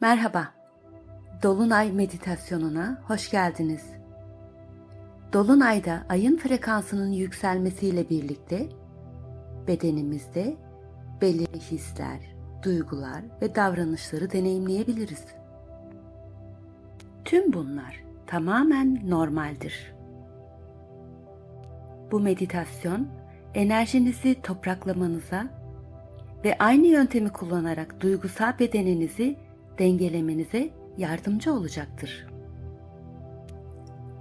Merhaba. Dolunay meditasyonuna hoş geldiniz. Dolunayda ayın frekansının yükselmesiyle birlikte bedenimizde belirli hisler, duygular ve davranışları deneyimleyebiliriz. Tüm bunlar tamamen normaldir. Bu meditasyon enerjinizi topraklamanıza ve aynı yöntemi kullanarak duygusal bedeninizi dengelemenize yardımcı olacaktır.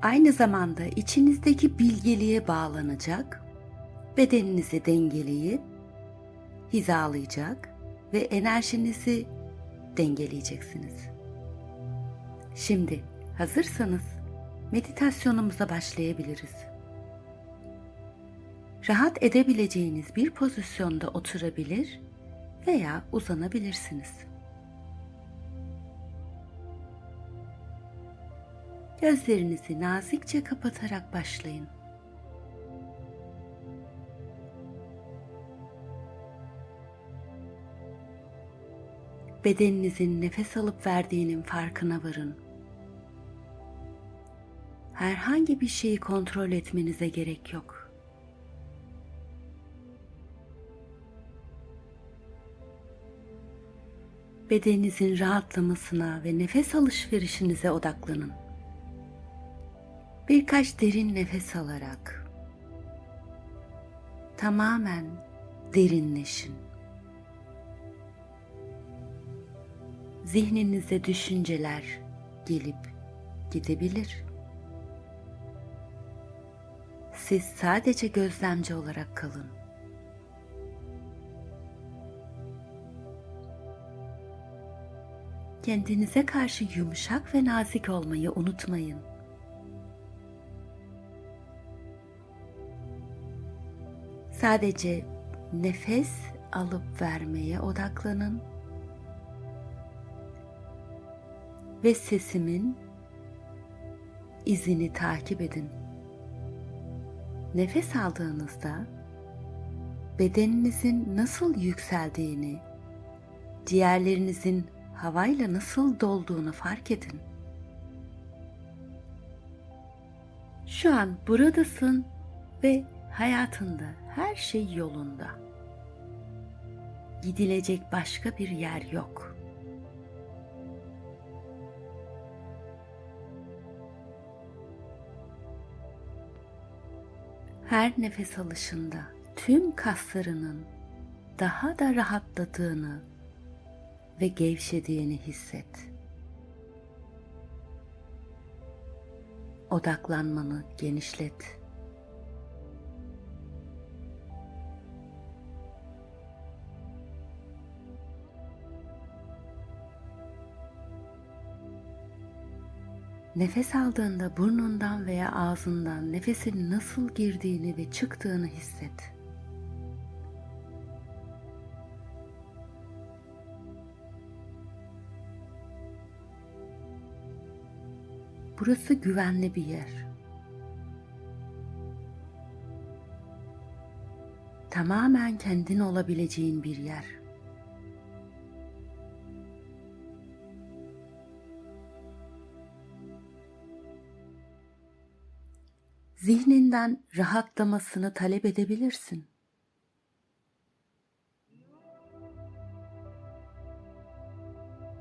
Aynı zamanda içinizdeki bilgeliğe bağlanacak, bedeninizi dengeleyip hizalayacak ve enerjinizi dengeleyeceksiniz. Şimdi hazırsanız meditasyonumuza başlayabiliriz. Rahat edebileceğiniz bir pozisyonda oturabilir veya uzanabilirsiniz. Gözlerinizi nazikçe kapatarak başlayın. Bedeninizin nefes alıp verdiğinin farkına varın. Herhangi bir şeyi kontrol etmenize gerek yok. Bedeninizin rahatlamasına ve nefes alışverişinize odaklanın. Birkaç derin nefes alarak tamamen derinleşin. Zihninize düşünceler gelip gidebilir. Siz sadece gözlemci olarak kalın. Kendinize karşı yumuşak ve nazik olmayı unutmayın. Sadece nefes alıp vermeye odaklanın ve sesimin izini takip edin. Nefes aldığınızda bedeninizin nasıl yükseldiğini, ciğerlerinizin havayla nasıl dolduğunu fark edin. Şu an buradasın ve hayatında her şey yolunda. Gidilecek başka bir yer yok. Her nefes alışında tüm kaslarının daha da rahatladığını ve gevşediğini hisset. Odaklanmanı genişlet. Nefes aldığında burnundan veya ağzından nefesin nasıl girdiğini ve çıktığını hisset. Burası güvenli bir yer. Tamamen kendin olabileceğin bir yer. Zihninden rahatlamasını talep edebilirsin.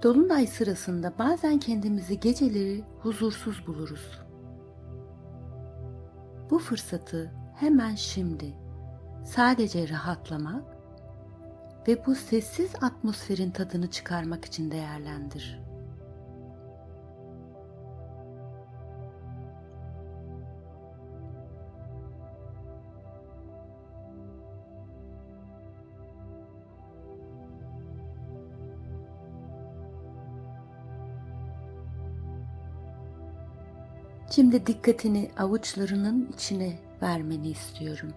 Dolunay sırasında bazen kendimizi geceleri huzursuz buluruz. Bu fırsatı hemen şimdi sadece rahatlamak ve bu sessiz atmosferin tadını çıkarmak için değerlendir. Şimdi dikkatini avuçlarının içine vermeni istiyorum.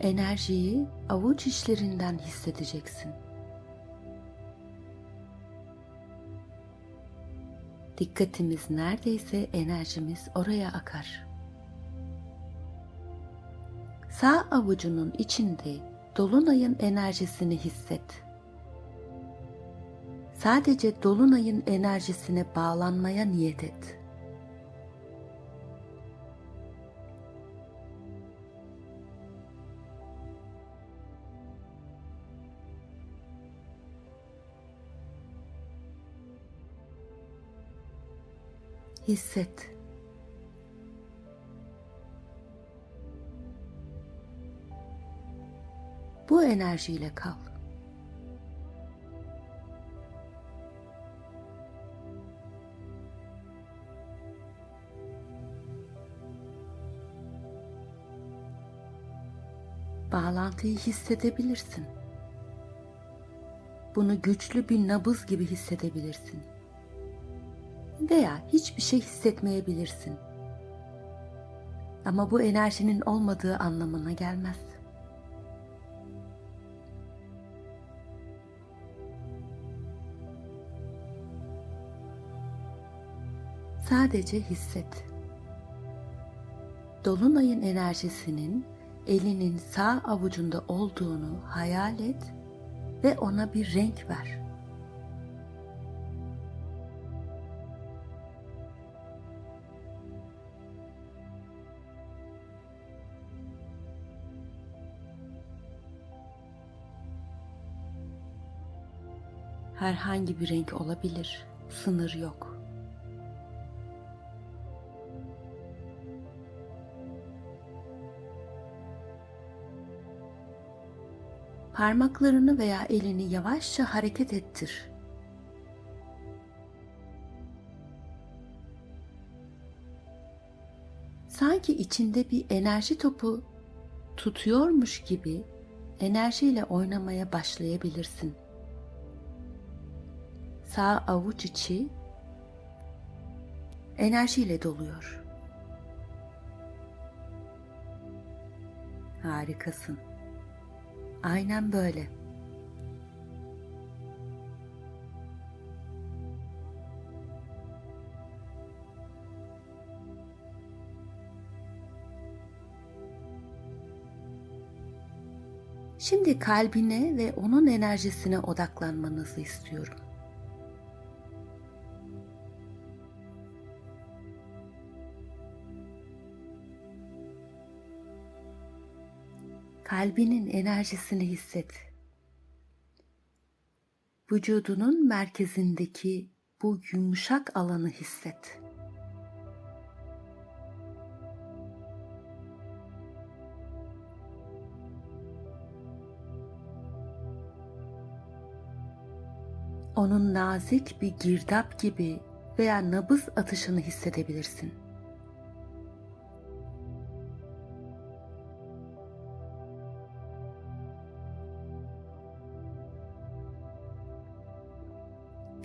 Enerjiyi avuç içlerinden hissedeceksin. Dikkatimiz neredeyse enerjimiz oraya akar. Sağ avucunun içinde dolunayın enerjisini hisset. Sadece dolunayın enerjisine bağlanmaya niyet et. Hisset. Bu enerjiyle kal. Bağlantıyı hissedebilirsin. Bunu güçlü bir nabız gibi hissedebilirsin. Veya hiçbir şey hissetmeyebilirsin. Ama bu enerjinin olmadığı anlamına gelmez. Sadece hisset. Dolunayın enerjisinin elinin sağ avucunda olduğunu hayal et ve ona bir renk ver. Herhangi bir renk olabilir. Sınır yok. Parmaklarını veya elini yavaşça hareket ettir. Sanki içinde bir enerji topu tutuyormuş gibi enerjiyle oynamaya başlayabilirsin. Sağ avuç içi enerjiyle doluyor. Harikasın. Aynen böyle. Şimdi kalbine ve onun enerjisine odaklanmanızı istiyorum. Kalbinin enerjisini hisset. Vücudunun merkezindeki bu yumuşak alanı hisset. Onun nazik bir girdap gibi veya nabız atışını hissedebilirsin.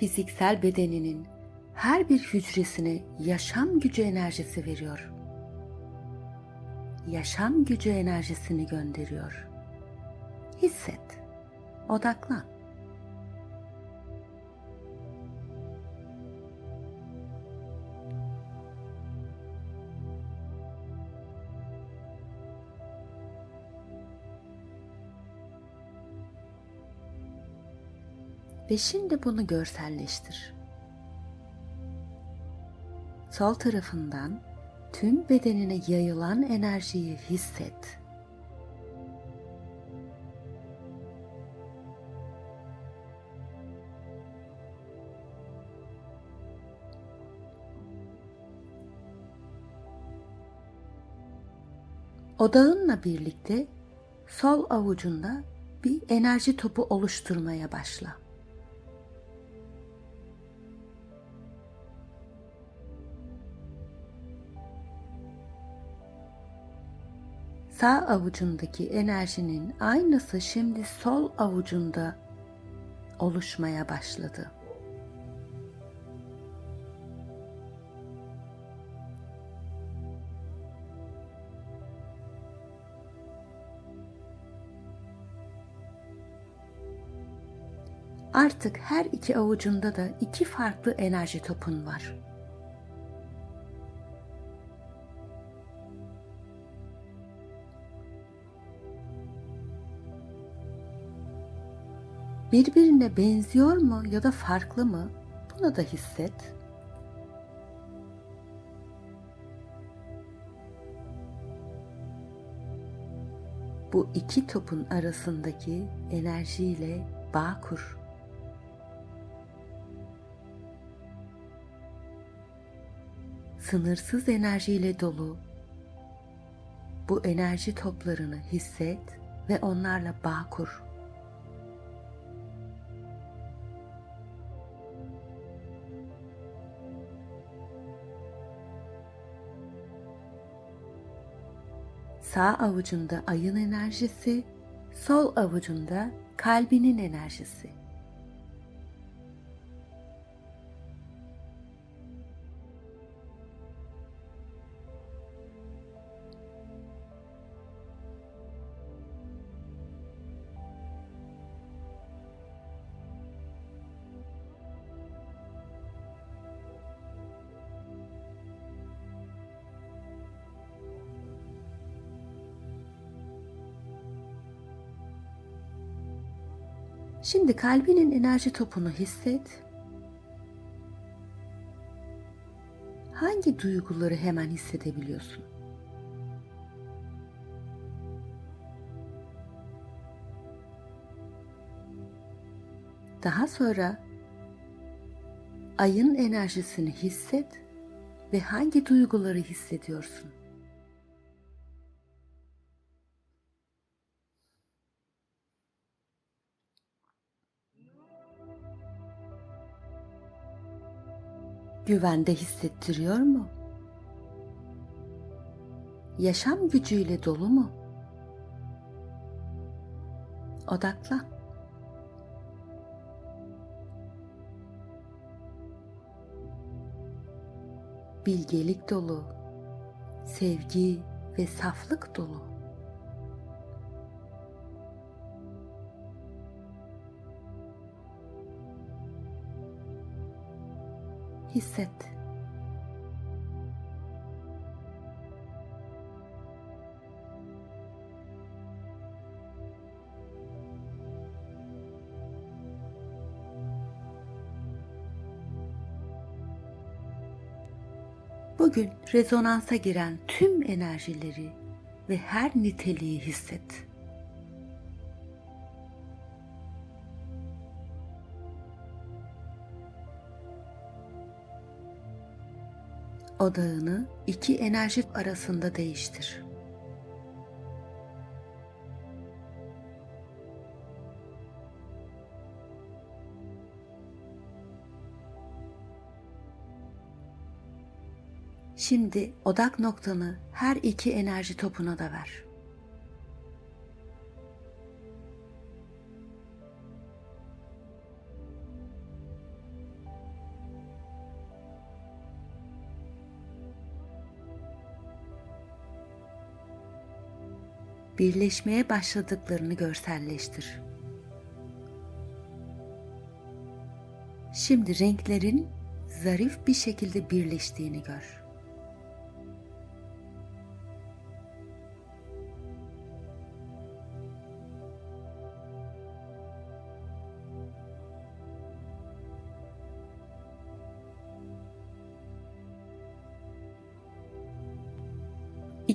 Fiziksel bedeninin her bir hücresine yaşam gücü enerjisi veriyor. Yaşam gücü enerjisini gönderiyor. Hisset. Odaklan. Ve şimdi bunu görselleştir. Sol tarafından tüm bedenine yayılan enerjiyi hisset. Odağınla birlikte sol avucunda bir enerji topu oluşturmaya başla. Sağ avucundaki enerjinin aynısı şimdi sol avucunda oluşmaya başladı. Artık her iki avucunda da iki farklı enerji topun var. Birbirine benziyor mu ya da farklı mı? Bunu da hisset. Bu iki topun arasındaki enerjiyle bağ kur. Sınırsız enerjiyle dolu bu enerji toplarını hisset ve onlarla bağ kur. Sağ avucunda ayın enerjisi, sol avucunda kalbinin enerjisi. Şimdi kalbinin enerji topunu hisset. Hangi duyguları hemen hissedebiliyorsun? Daha sonra ayın enerjisini hisset ve hangi duyguları hissediyorsun? Güvende hissettiriyor mu? Yaşam gücüyle dolu mu? Odaklan. Bilgelik dolu, sevgi ve saflık dolu. Hisset. Bugün rezonansa giren tüm enerjileri ve her niteliği hisset. Odağını iki enerji arasında değiştir. Şimdi odak noktanı her iki enerji topuna da ver. Birleşmeye başladıklarını görselleştir. Şimdi renklerin zarif bir şekilde birleştiğini gör.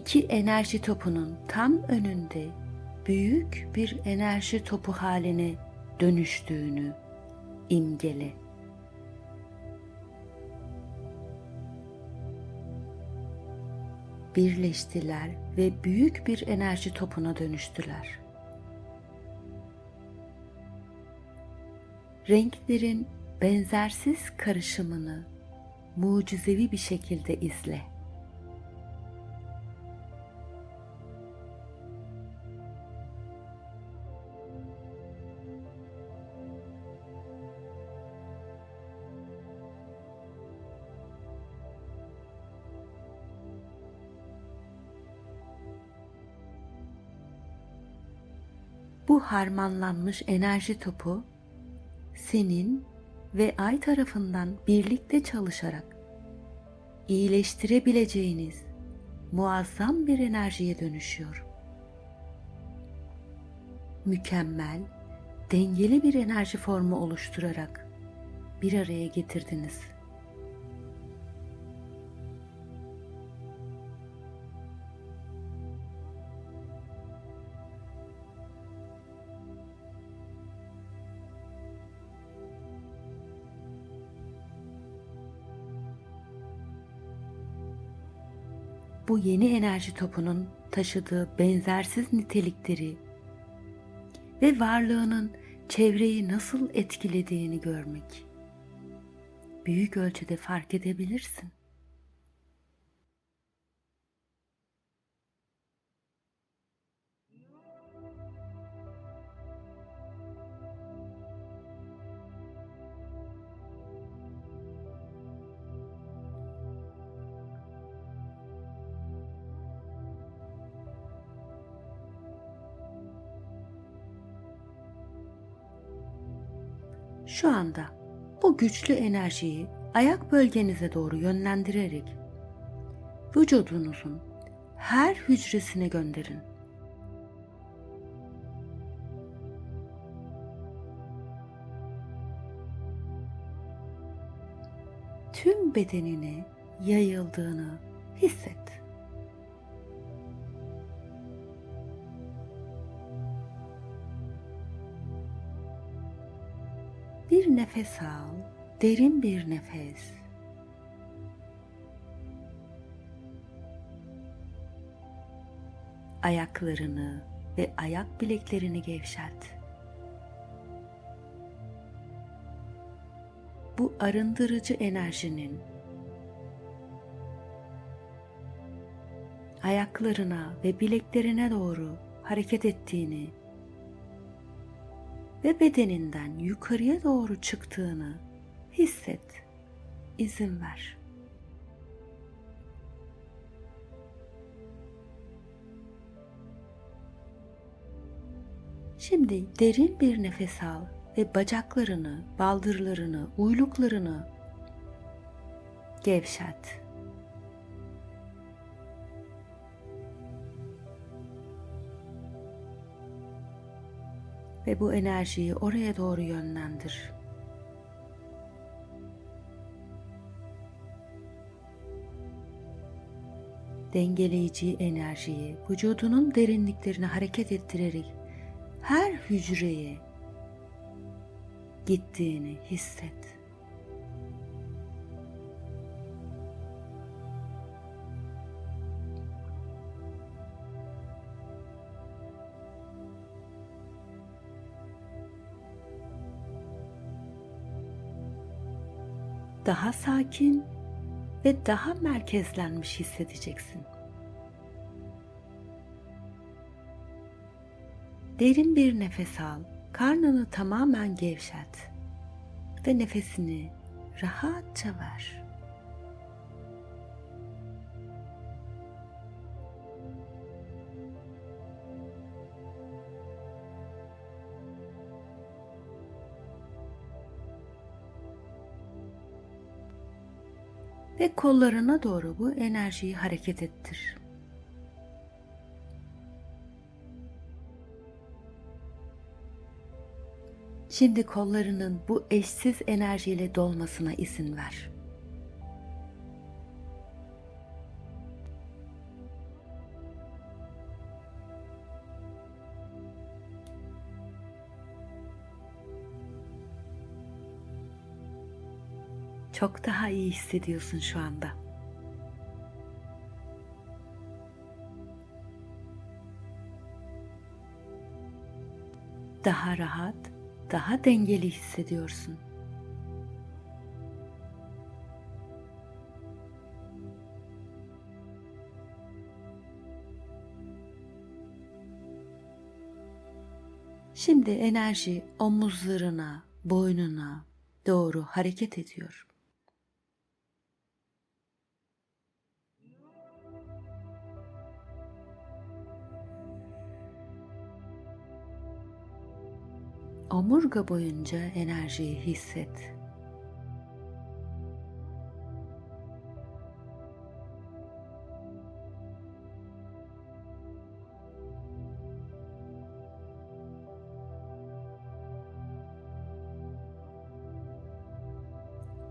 İki enerji topunun tam önünde büyük bir enerji topu haline dönüştüğünü imgele. Birleştiler ve büyük bir enerji topuna dönüştüler. Renklerin benzersiz karışımını mucizevi bir şekilde izle. Bu harmanlanmış enerji topu senin ve ay tarafından birlikte çalışarak iyileştirebileceğiniz muazzam bir enerjiye dönüşüyor. Mükemmel dengeli bir enerji formu oluşturarak bir araya getirdiniz. Bu yeni enerji topunun taşıdığı benzersiz nitelikleri ve varlığının çevreyi nasıl etkilediğini görmek. Büyük ölçüde fark edebilirsin. Şu anda bu güçlü enerjiyi ayak bölgenize doğru yönlendirerek vücudunuzun her hücresine gönderin. Tüm bedenine yayıldığını hisset. Nefes al, derin bir nefes. Ayaklarını ve ayak bileklerini gevşet. Bu arındırıcı enerjinin ayaklarına ve bileklerine doğru hareket ettiğini ve bedeninden yukarıya doğru çıktığını hisset. İzin ver. Şimdi derin bir nefes al ve bacaklarını, baldırlarını, uyluklarını gevşet. Ve bu enerjiyi oraya doğru yönlendir. Dengeleyici enerjiyi vücudunun derinliklerine hareket ettirerek her hücreye gittiğini hisset. Daha sakin ve daha merkezlenmiş hissedeceksin. Derin bir nefes al, karnını tamamen gevşet ve nefesini rahatça ver. Kollarına doğru bu enerjiyi hareket ettir. Şimdi kollarının bu eşsiz enerjiyle dolmasına izin ver. Çok daha iyi hissediyorsun şu anda. Daha rahat, daha dengeli hissediyorsun. Şimdi enerji omuzlarına, boynuna doğru hareket ediyor. omurga boyunca enerjiyi hisset.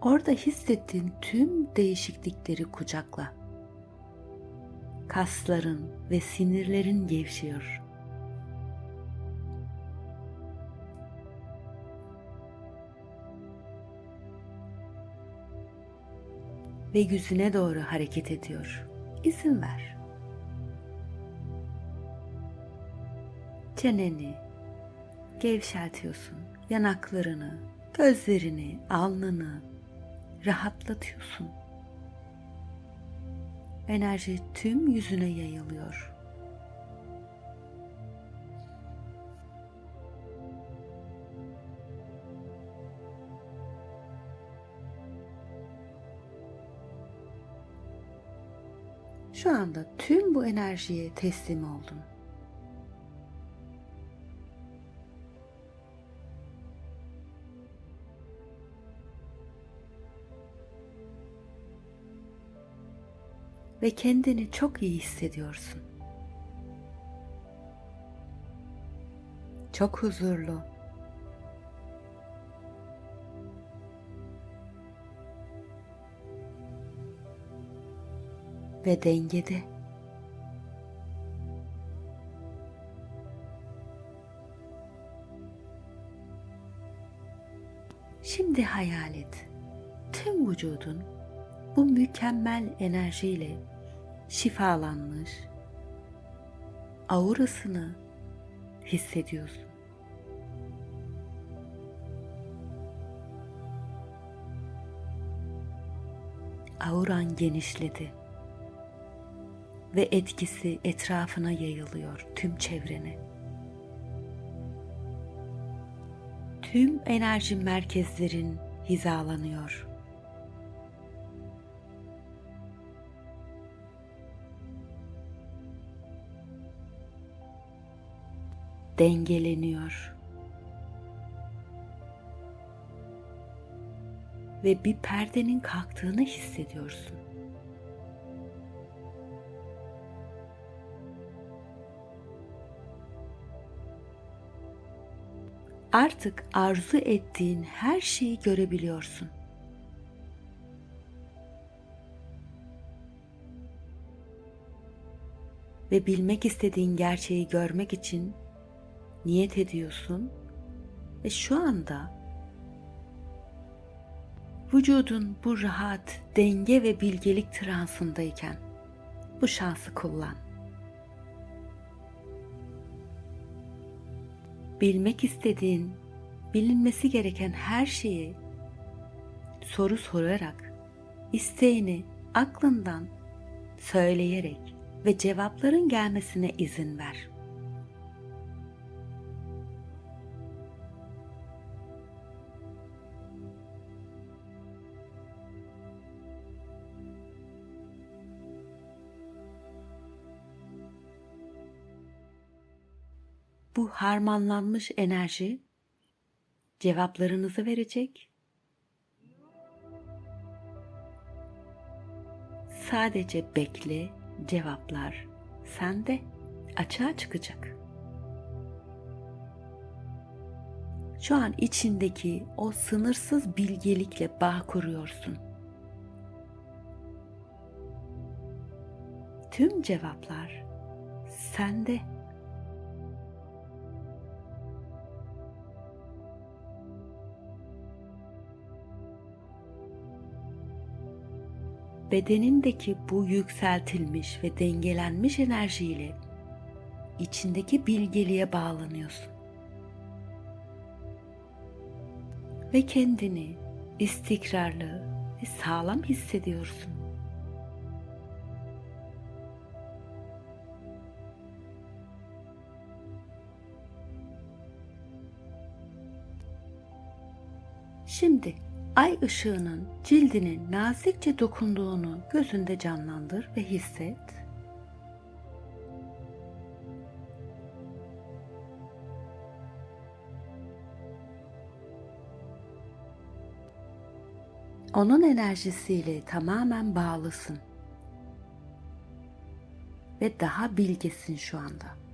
Orada hissettiğin tüm değişiklikleri kucakla. Kasların ve sinirlerin gevşiyor. Ve yüzüne doğru hareket ediyor. İzin ver. Çeneni gevşeltiyorsun. Yanaklarını, gözlerini, alnını rahatlatıyorsun. Enerji tüm yüzüne yayılıyor. Şu anda tüm bu enerjiye teslim oldun. ve kendini çok iyi hissediyorsun. Çok huzurlu. Ve dengede. Şimdi hayal et. Tüm vücudun bu mükemmel enerjiyle şifalanmış aurasını hissediyorsun. Auran genişledi ve etkisi etrafına yayılıyor tüm çevrene. Tüm enerji merkezlerin hizalanıyor. dengeleniyor. Ve bir perdenin kalktığını hissediyorsun. Artık arzu ettiğin her şeyi görebiliyorsun. Ve bilmek istediğin gerçeği görmek için niyet ediyorsun ve şu anda vücudun bu rahat, denge ve bilgelik transındayken bu şansı kullan. Bilmek istediğin, bilinmesi gereken her şeyi soru sorarak, isteğini aklından söyleyerek ve cevapların gelmesine izin ver.'' Harmanlanmış enerji cevaplarınızı verecek. Sadece bekle, cevaplar sende açığa çıkacak. Şu an içindeki o sınırsız bilgelikle bağ kuruyorsun. Tüm cevaplar sende. Bedenindeki bu yükseltilmiş ve dengelenmiş enerjiyle içindeki bilgeliğe bağlanıyorsun. Ve kendini istikrarlı ve sağlam hissediyorsun. Ay ışığının cildine nazikçe dokunduğunu gözünde canlandır ve hisset. Onun enerjisiyle tamamen bağlısın. Ve daha bilgesin şu anda.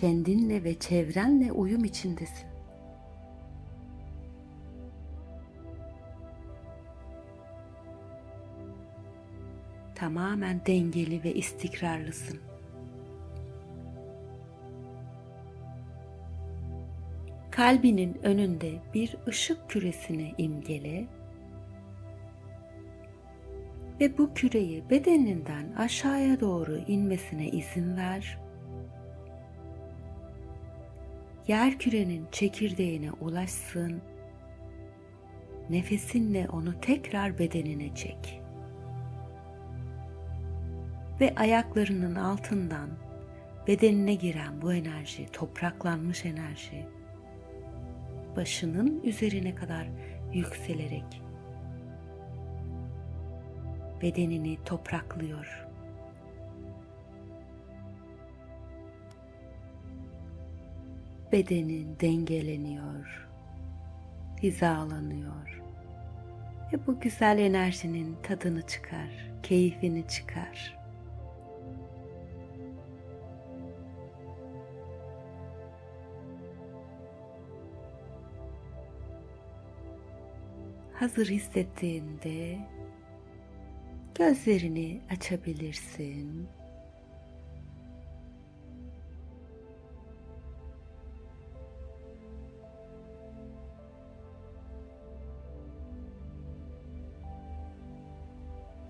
Kendinle ve çevrenle uyum içindesin. Tamamen dengeli ve istikrarlısın. Kalbinin önünde bir ışık küresini imgele ve bu küreyi bedeninden aşağıya doğru inmesine izin ver. Yer kürenin çekirdeğine ulaşsın. Nefesinle onu tekrar bedenine çek. Ve ayaklarının altından bedenine giren bu enerji, topraklanmış enerji başının üzerine kadar yükselerek bedenini topraklıyor. Bedenin dengeleniyor, hizalanıyor ve bu güzel enerjinin tadını çıkar, keyfini çıkar. Hazır hissettiğinde gözlerini açabilirsin.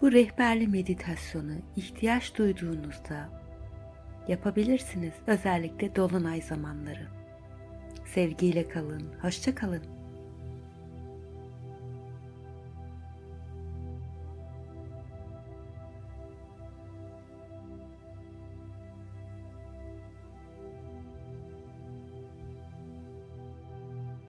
Bu rehberli meditasyonu ihtiyaç duyduğunuzda yapabilirsiniz. Özellikle dolunay zamanları. Sevgiyle kalın, hoşça kalın.